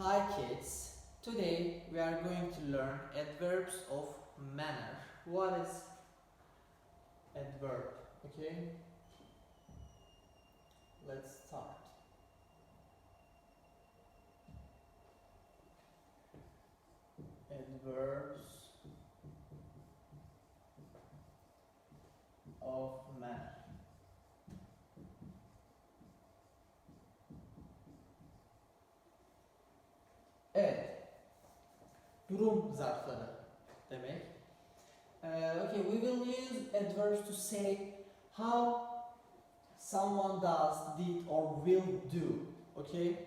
Hi kids. Today we are going to learn adverbs of manner. What is adverb? Okay? Let's start. Adverbs of manner. Evet. Durum zarfları demek. Uh, okay, we will use adverbs to say how someone does, did, or will do. Okay?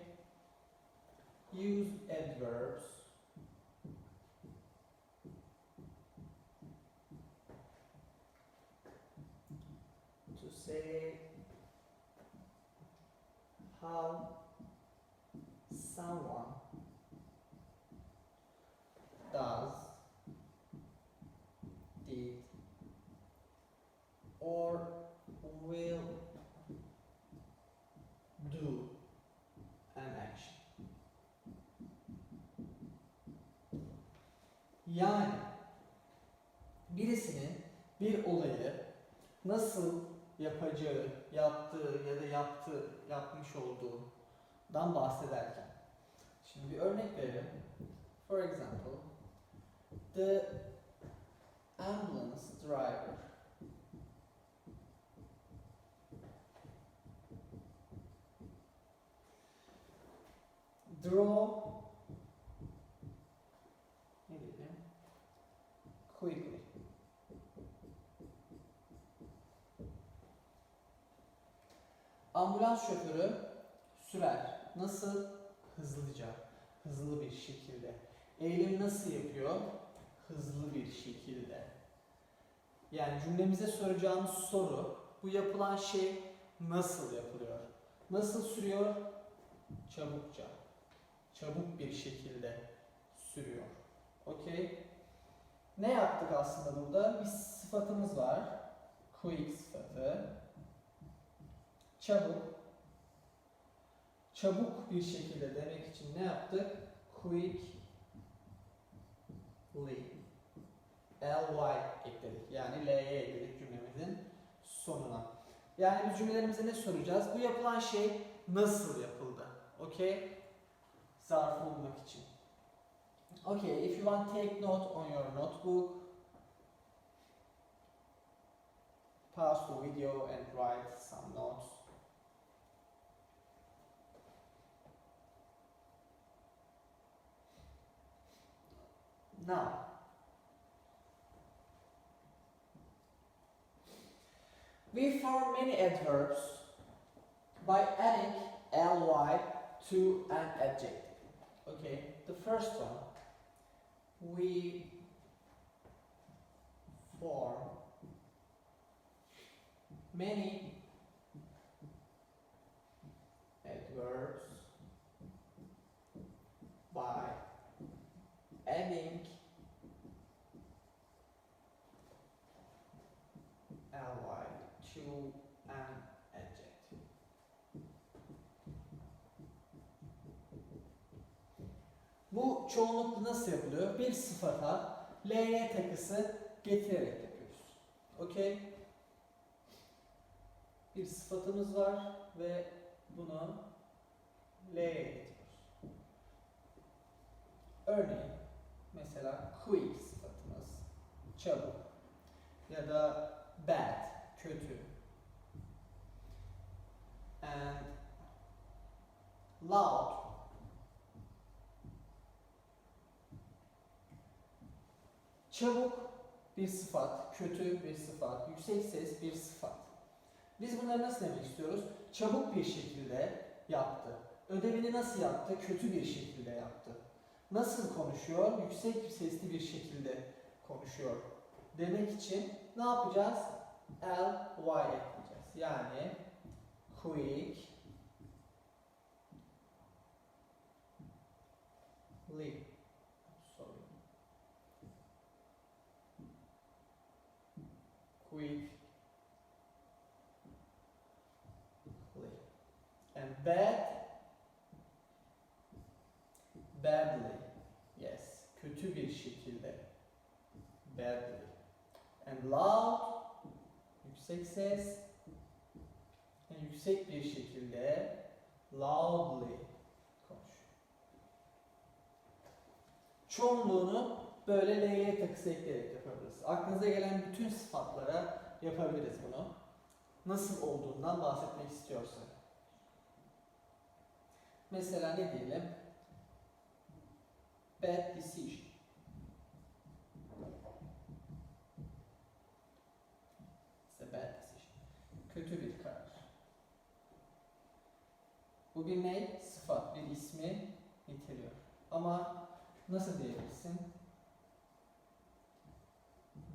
Use adverbs to say how someone or will do an action. Yani birisinin bir olayı nasıl yapacağı, yaptığı ya da yaptığı, yapmış olduğundan bahsederken. Şimdi bir örnek verelim. For example, the ambulance driver draw ne? Quickly. Ambulans şoförü sürer. Nasıl? Hızlıca, hızlı bir şekilde. Eylem nasıl yapıyor? Hızlı bir şekilde. Yani cümlemize soracağımız soru, bu yapılan şey nasıl yapılıyor? Nasıl sürüyor? Çabukça. Çabuk bir şekilde sürüyor. Okey? Ne yaptık aslında burada? Bir sıfatımız var. Quick sıfatı. Çabuk. Çabuk bir şekilde demek için ne yaptık? Quickly. Ly ekledik. Yani L'ye ekledik cümlemizin sonuna. Yani biz cümlelerimize ne soracağız? Bu yapılan şey nasıl yapıldı? Okay? Için. Okay, if you want take note on your notebook, pause the video and write some notes. Now, we form many adverbs by adding ly to an adjective. Okay, the first one, we form many adverbs by adding çoğunlukla nasıl yapılıyor? Bir sıfata ly takısı getirerek yapıyoruz. Okey? Bir sıfatımız var ve bunu l'ye getiriyoruz. Örneğin mesela quick sıfatımız çabuk ya da bad kötü and loud çabuk bir sıfat, kötü bir sıfat, yüksek ses bir sıfat. Biz bunları nasıl demek istiyoruz? Çabuk bir şekilde yaptı. Ödevini nasıl yaptı? Kötü bir şekilde yaptı. Nasıl konuşuyor? Yüksek sesli bir şekilde konuşuyor. Demek için ne yapacağız? L, Y ekleyeceğiz. Yani quick, ly. Sorry. Quick, ly. And bad, Badly. Yes. Kötü bir şekilde. Badly. And loud. Yüksek ses. Yani yüksek bir şekilde. Loudly. Konuş. Çoğunluğunu böyle L'ye takısı ekleyerek yapabiliriz. Aklınıza gelen bütün sıfatlara yapabiliriz bunu. Nasıl olduğundan bahsetmek istiyorsak. Mesela ne diyelim? Bad decision. It's bad decision. Kötü bir karar. Bu bir ne? Sıfat, bir ismi niteliyor. Ama nasıl diyebilirsin?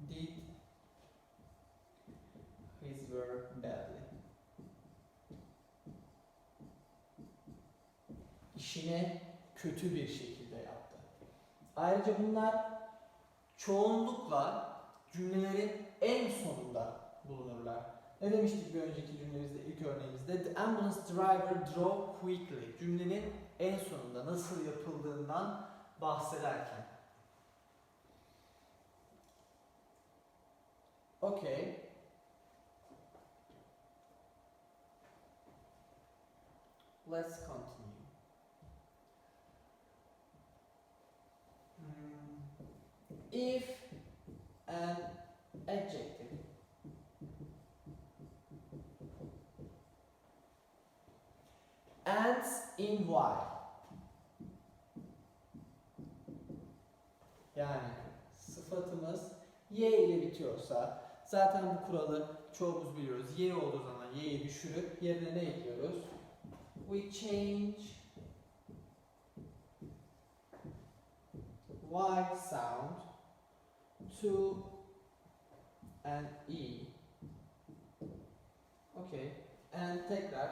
Did his work İşini kötü bir şekilde yaptı. Ayrıca bunlar çoğunlukla cümlelerin en sonunda bulunurlar. Ne demiştik bir önceki cümlemizde, ilk örneğimizde? The ambulance driver drove quickly. Cümlenin en sonunda nasıl yapıldığından bahsederken. Okay. Let's continue. If an adjective ends in y yani sıfatımız y ile bitiyorsa zaten bu kuralı çoğumuz biliyoruz. y olduğu zaman y'yi düşürüp yerine ne ekliyoruz? We change y sound to an e. Okay. And tekrar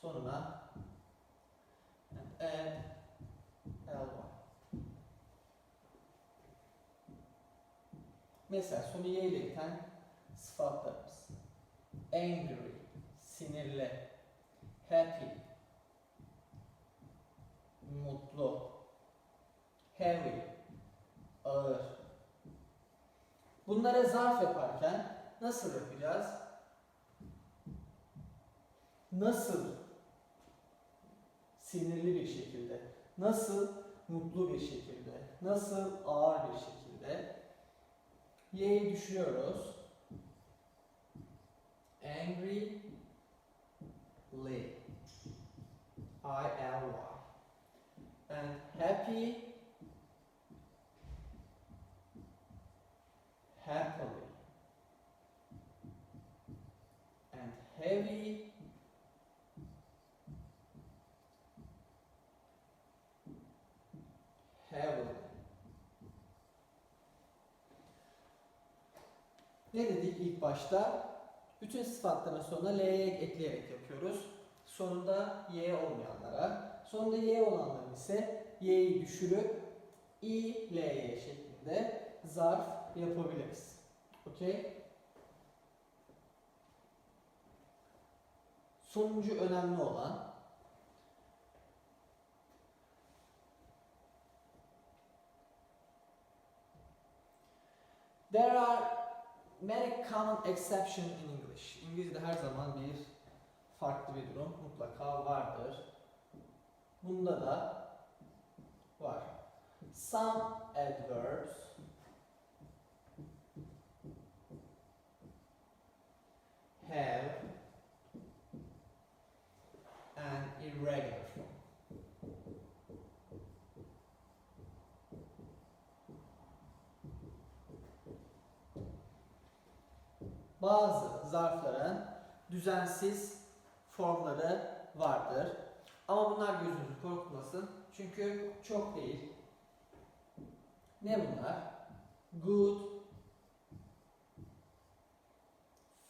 sonuna and add ly. Mesela sonu y ile biten sıfatlarımız. Angry, sinirli, happy, mutlu, heavy, ağır. Bunlara zarf yaparken nasıl yapacağız? Nasıl sinirli bir şekilde, nasıl mutlu bir şekilde, nasıl ağır bir şekilde y'yi düşürüyoruz. Angry, ly, I L Y, and happy, happily, heavy, heavily. Ne dedik ilk başta? Bütün sıfatların sonuna L'ye ekleyerek yapıyoruz. Sonunda Y olmayanlara. Sonunda Y olanların ise Y'yi düşürüp I, L'ye şeklinde zarf yapabiliriz. Okey? Sonuncu önemli olan There are many common exceptions in English. İngilizce'de her zaman bir farklı bir durum mutlaka vardır. Bunda da var. Some adverbs have an irregular form. Bazı zarfların düzensiz formları vardır. Ama bunlar gözünüzü korkutmasın. Çünkü çok değil. Ne bunlar? Good,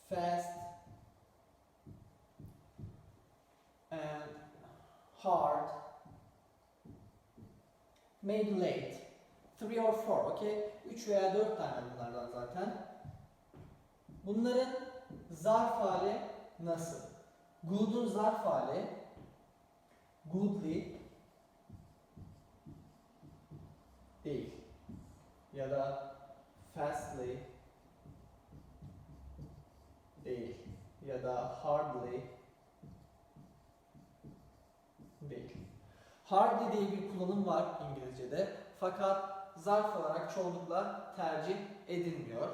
fast, and hard, maybe late. Three or four, okay? Üç veya dört tane bunlardan zaten. Bunların zarf hali nasıl? Good'un zarf hali goodly değil. Ya da fastly değil. Ya da hardly değil. Hardly diye bir kullanım var İngilizce'de. Fakat zarf olarak çoğunlukla tercih edilmiyor.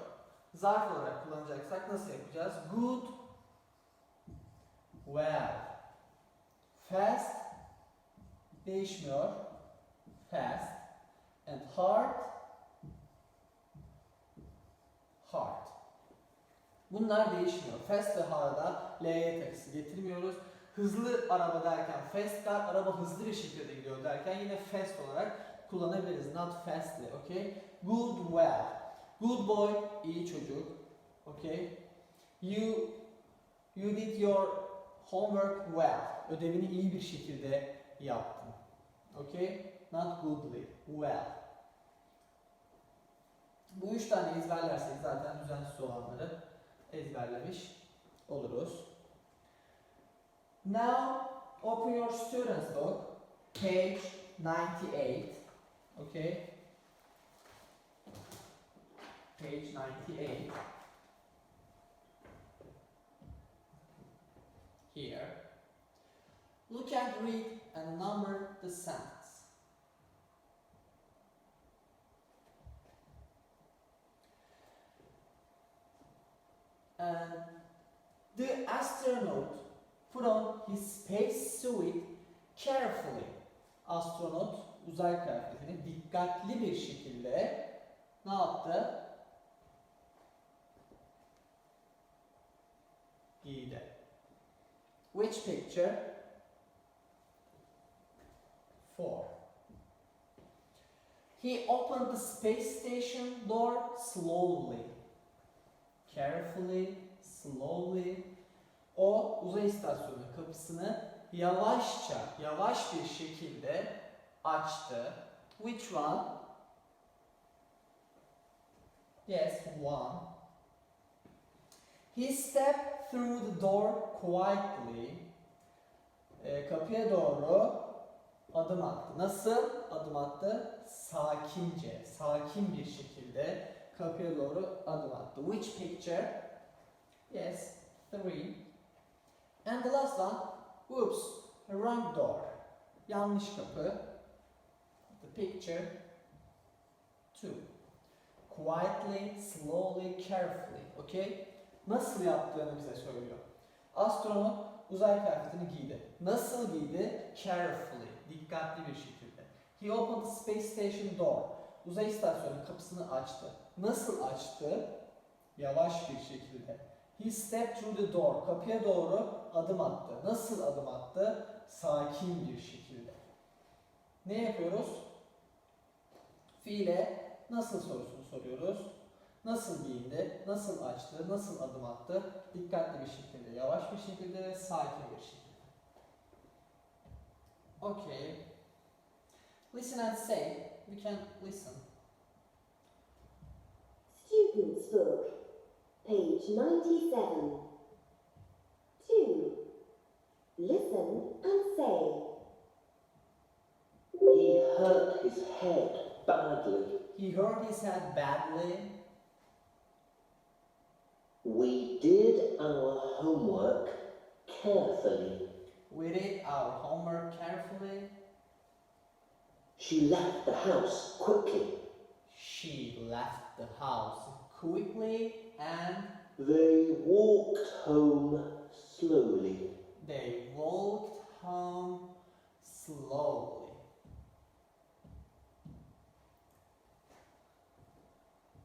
Zarf olarak kullanacaksak nasıl yapacağız? Good, well, fast değişmiyor. Fast and hard, hard. Bunlar değişmiyor. Fast ve hard'a L'ye takısı getirmiyoruz. Hızlı araba derken fast car, araba hızlı bir şekilde gidiyor derken yine fast olarak kullanabiliriz. Not fastly, okay? Good, well. Good boy, iyi çocuk. Okay? You you did your homework well. Ödevini iyi bir şekilde yaptın. Okay? Not goodly, well. Bu üç tane ezberlersek zaten düzensiz olanları ezberlemiş oluruz. Now open your student's book, page 98. Okay? Page 98. Here. Look and read and number the sentence. And the astronaut put on his spacesuit carefully. Astronot uzay kıyafetini dikkatli bir şekilde ne yaptı? Giydi. Which picture? Four. He opened the space station door slowly. Carefully, slowly. O uzay istasyonu kapısını yavaşça, yavaş bir şekilde açtı. Which one? Yes, one. He stepped through the door quietly. Ee, kapıya doğru adım attı. Nasıl adım attı? Sakince, sakin bir şekilde kapıya doğru adım attı. Which picture? Yes, three. And the last one, whoops, wrong door. Yanlış kapı. The picture, two. Quietly, slowly, carefully. Okay? Nasıl yaptığını bize söylüyor. Astronot uzay kıyafetini giydi. Nasıl giydi? Carefully, dikkatli bir şekilde. He opened the space station door. Uzay istasyonu kapısını açtı. Nasıl açtı? Yavaş bir şekilde. He stepped through the door. Kapıya doğru adım attı. Nasıl adım attı? Sakin bir şekilde. Ne yapıyoruz? Fiile nasıl sorusunu soruyoruz. Nasıl giyindi, nasıl açtı, nasıl adım attı? Dikkatli bir şekilde, yavaş bir şekilde ve sakin bir şekilde. Okay. Listen and say. We can listen. Student's Book, page 97. 2. Listen and say. He hurt his head badly. He hurt his head badly. We did our homework carefully. We did our homework carefully. She left the house quickly. She left the house quickly and They walked home slowly. they walked home slowly.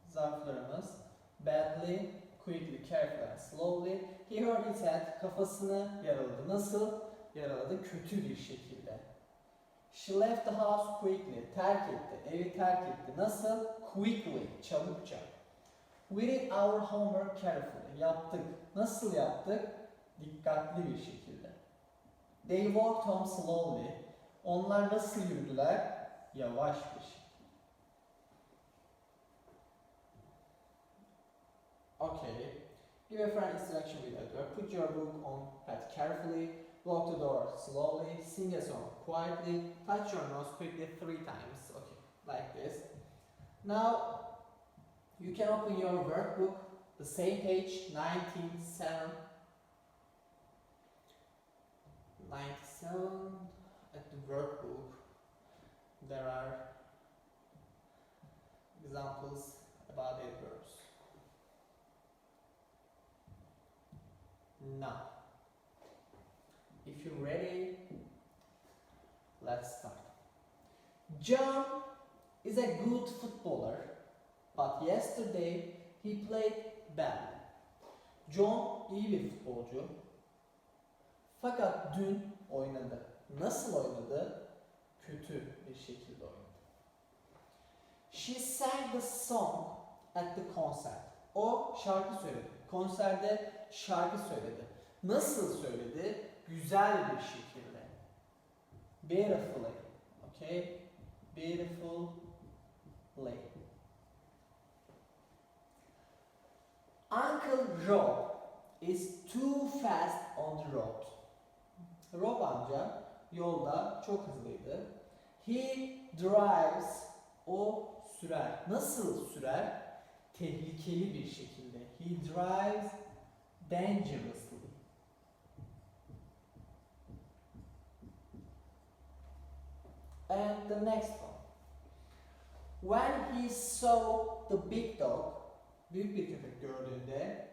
Zarflarımız badly, quickly, carefully and slowly. He hurt his head, kafasını yaraladı. Nasıl? Yaraladı kötü bir şekilde. She left the house quickly, terk etti, evi terk etti. Nasıl? Quickly, çabukça. We did our homework carefully. Yaptık. Nasıl yaptık? Dikkatli bir şekilde. They walked home slowly. Onlar nasıl yürüdüler? Yavaş bir şekilde. Okay. Give a friend instruction with Edward. Put your book on pad carefully. Lock the door slowly. Sing a song quietly. Touch your nose quickly three times. Okay, like this. Now you can open your workbook, the same page, 97. 97 at the workbook. There are examples about adverbs. Now, if you're ready, let's start. John is a good footballer, but yesterday he played badly. John iyi bir futbolcu. Fakat dün oynadı. Nasıl oynadı? Kötü bir şekilde oynadı. She sang the song at the concert. O şarkı söyledi. Konserde şarkı söyledi. Nasıl söyledi? Güzel bir şekilde. Beautifully. Okay? Beautifully. Uncle Rob is too fast on the road. Rob amca yolda çok hızlıydı. He drives, o sürer. Nasıl sürer? Tehlikeli bir şekilde. He drives dangerously. And the next one. When he saw the big dog, büyük bir köpek gördüğünde,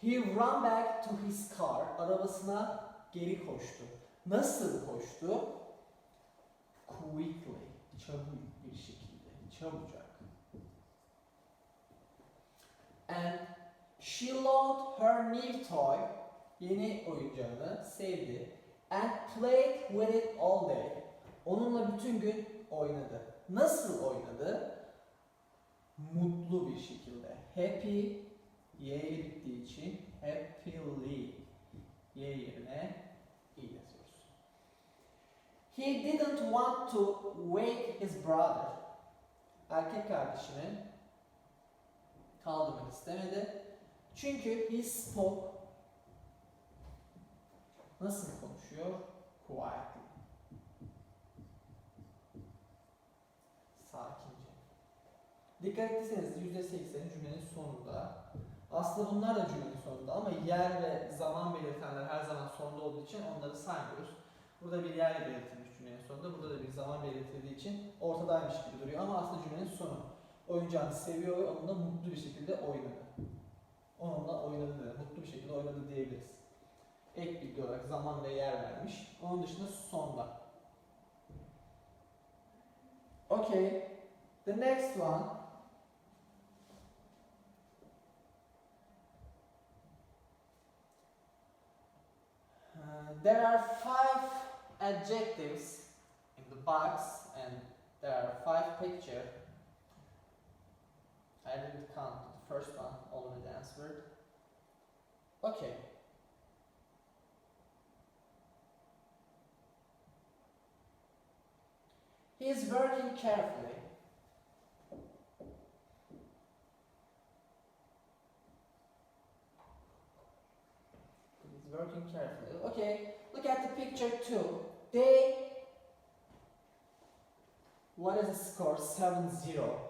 he ran back to his car, arabasına geri koştu. Nasıl koştu? Quickly, çabuk bir şekilde, çabucak. And she loved her new toy, yeni oyuncağını sevdi. And played with it all day. Onunla bütün gün oynadı. Nasıl oynadı? Mutlu bir şekilde. Happy, Y ile için happily. Y yerine i yazıyoruz. He didn't want to wake his brother. Erkek kardeşini kaldırmak istemedi. Çünkü he spoke nasıl konuşuyor? Quietly. Sakince. Dikkat etseniz %80'i cümlenin sonunda. Aslında bunlar da cümlenin sonunda ama yer ve zaman belirtenler her zaman sonunda olduğu için onları saymıyoruz. Burada bir yer belirtilmiş cümlenin sonunda, burada da bir zaman belirtildiği için ortadaymış gibi duruyor ama aslında cümlenin sonu. Oyuncağını seviyor ve onunla mutlu bir şekilde oynadı. Onunla oynadı. Mutlu bir şekilde oynadı diyebiliriz. Ek bilgi olarak zaman ve yer vermiş. Onun dışında sonda. Okay. The next one. There are five adjectives in the box and there are five pictures. I didn't count the first one, already answered. Okay. He is working carefully. Working carefully. Okay, look at the picture two. They. What is the score? 7 0.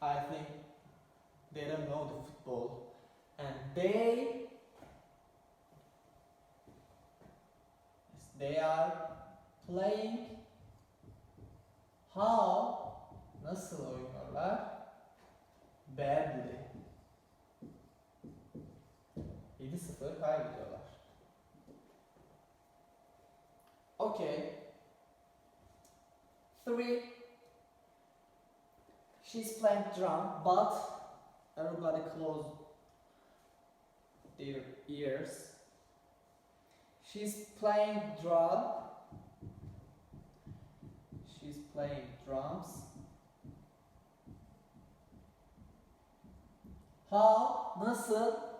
I think they don't know the football. And they. They are playing How? Nasıl oynuyorlar? Badly. 7-0 kaybediyorlar. Okay. Three. She's playing drum, but everybody close their ears. She's playing drum. She's playing drums. How? Nasıl?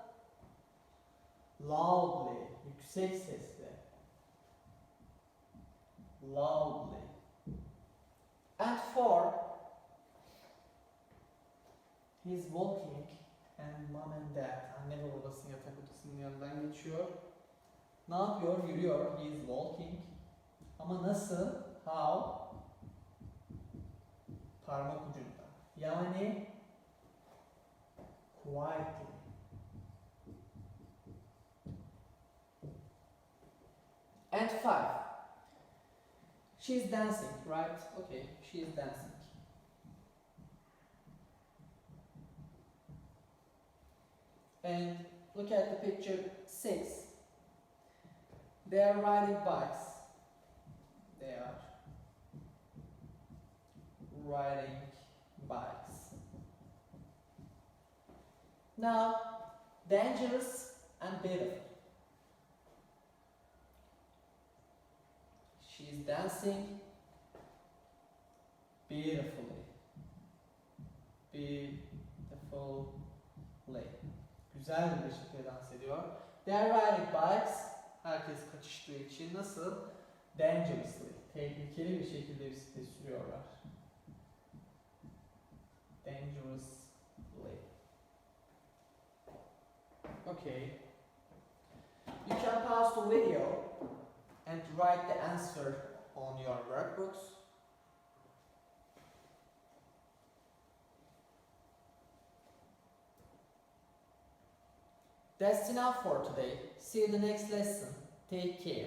Loudly. Yüksek sesle. Loudly. And four. He's walking and mom and dad. Anne ve babasının yatak odasının yanından geçiyor. Ne yapıyor? Yürüyor. He is walking. Ama nasıl? How? Parmak ucunda. Yani quietly. And five. She's dancing, right? Okay, she is dancing. And look at the picture six. They are riding bikes. They are riding bikes. Now, dangerous and beautiful. İs dancing beautifully. Beautifully. Güzel bir şekilde dans ediyor. They are riding bikes. Herkes kaçıştığı için nasıl? Dangerously. Tehlikeli bir şekilde bisiklet sürüyorlar. Dangerously. Okay. You can pause the video and write the answer on your workbooks. That's enough for today. See you in the next lesson. Take care.